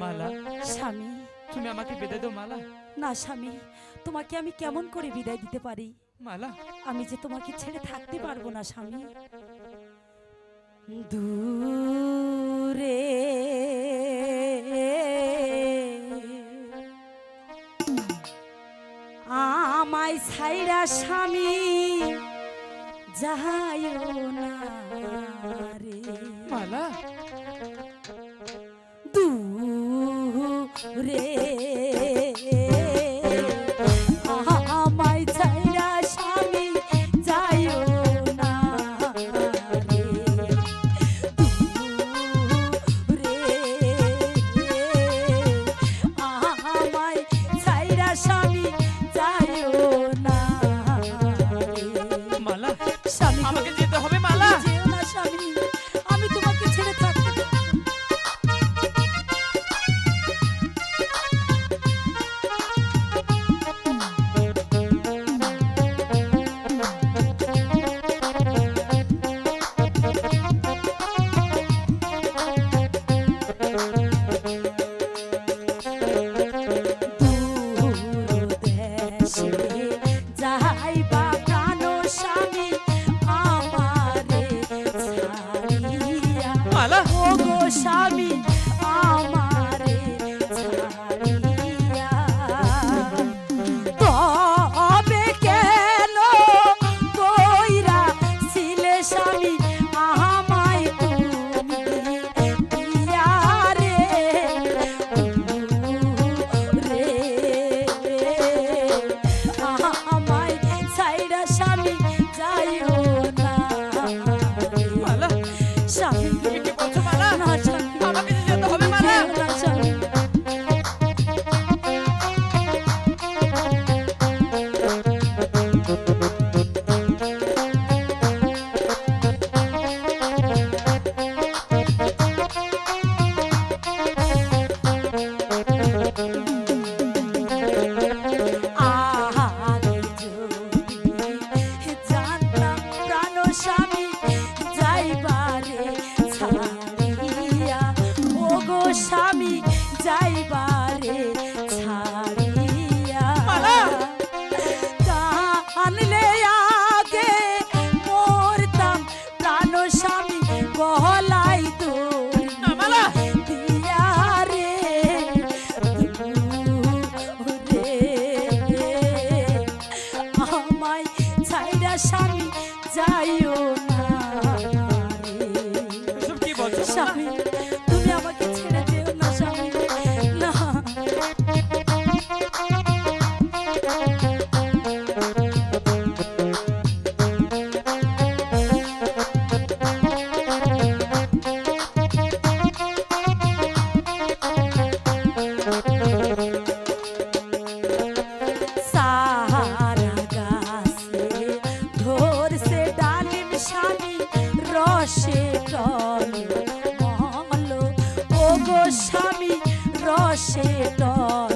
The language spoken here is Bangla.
মালা স্বামী। তুমি আমাকে বেঁধে দাও মালা। না স্বামী তোমাকে আমি কেমন করে বিদায় দিতে পারি? মালা। আমি যে তোমাকে ছেড়ে থাকতে পারব না স্বামী। দূরে আমায় ছাইরা স্বামী যাহায়ও না রে। মালা। দূরে আমায় ছাইরা স্বামী যাইও না রে। স্বামী স্বামী স্বামী স্বামী যাইবারে ছাড়িয়া। আগে মরতাম প্রাণ স্বামী আমায় ছাইরা স্বামী যাইও রসে টল মল ও গো স্বামী রসে টল।